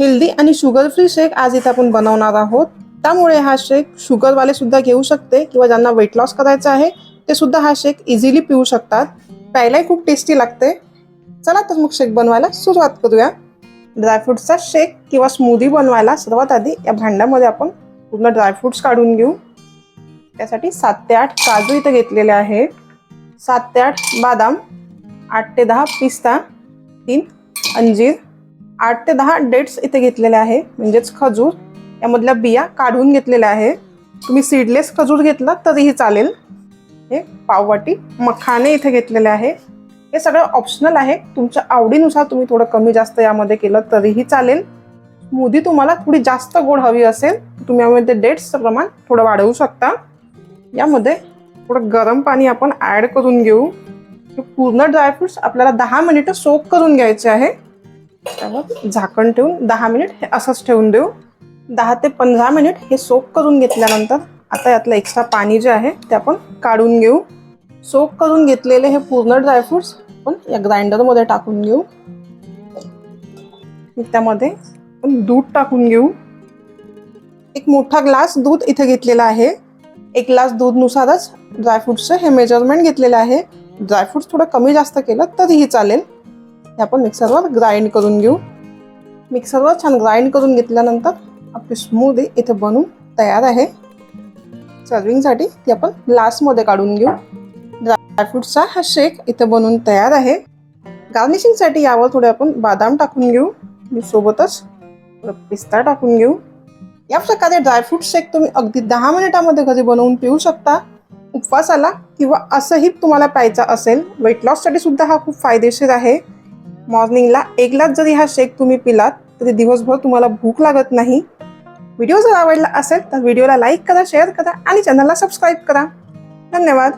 Healthy आणि sugar free शेक आज इथे आपण बनवणार आहोत. त्यामुळे हा शेक शुगरवाले सुद्धा घेऊ शकते किंवा ज्यांना वेट लॉस करायचं आहे ते सुद्धा हा शेक इझिली पिऊ शकतात. प्यायलाही खूप टेस्टी लागते. चला तर मग शेक बनवायला सुरुवात करूया. ड्रायफ्रुट्सचा शेक किंवा स्मूदी बनवायला सर्वात आधी या भांड्यामध्ये आपण पूर्ण ड्रायफ्रूट्स काढून घेऊ. त्यासाठी सात ते आठ काजू इथे घेतलेले आहे सात ते आठ बादाम आठ ते दहा पिस्ता तीन अंजीर आठ ते दहा डेट्स इथे घेतलेले आहे. म्हणजेच खजूर यामधल्या बिया काढून घेतलेल्या आहे. तुम्ही सीडलेस खजूर घेतला तरीही चालेल. हे पाववाटी मखाने इथे घेतलेले आहे. हे सगळं ऑप्शनल आहे. तुमच्या आवडीनुसार तुम्ही थोडं कमी जास्त यामध्ये केलं तरीही चालेल. मुदी तुम्हाला थोडी जास्त गोड हवी असेल तुम्ही यामध्ये डेट्सचं प्रमाण थोडं वाढवू शकता. यामध्ये थोडं गरम पाणी आपण ॲड करून घेऊ. पूर्ण ड्रायफ्रुट्स आपल्याला दहा मिनिटं सोक करून घ्यायचे आहे. त्यावर झाकण ठेवून दहा मिनिट हे असंच ठेवून देऊ. दहा ते पंधरा मिनिट हे सोक करून घेतल्यानंतर आता यातलं एक्स्ट्रा पाणी जे आहे ते आपण काढून घेऊ. सोक करून घेतलेले हे पूर्ण ड्रायफ्रुट्स आपण या ग्राइंडरमध्ये टाकून घेऊ. त्यामध्ये आपण दूध टाकून घेऊ. एक मोठा ग्लास दूध इथे घेतलेला आहे. एक ग्लास दूधनुसारच ड्रायफ्रुट्सचं हे मेजरमेंट घेतलेलं आहे. ड्रायफ्रुट्स थोडं कमी जास्त केलं तरीही चालेल. हे आपण मिक्सरवर ग्राइंड करून घेऊ. मिक्सरवर छान ग्राइंड करून घेतल्यानंतर आपली स्मूदी इथे बनून तयार आहे. सर्विंगसाठी ती आपण ग्लासमध्ये काढून घेऊ. ड्रायफ्रूटचा हा शेक इथे बनून तयार आहे. गार्निशिंगसाठी यावर थोडे आपण बदाम टाकून घेऊ. मी सोबतच पिस्ता टाकून घेऊ. या प्रकारे ड्रायफ्रूट शेक तुम्ही अगदी दहा मिनिटामध्ये घरी बनवून पिऊ शकता. उपवासाला किंवा असंही तुम्हाला प्यायचा असेल वेट लॉससाठी सुद्धा हा खूप फायदेशीर आहे. मॉर्निंगला एक ग्लास जरी हा शेक तुम्ही पिलात तरी दिवसभर तुम्हाला भूक लागत नाही. व्हिडिओ जर आवडला असेल तर व्हिडिओला लाईक करा शेअर करा आणि चॅनलला सबस्क्राईब करा. धन्यवाद.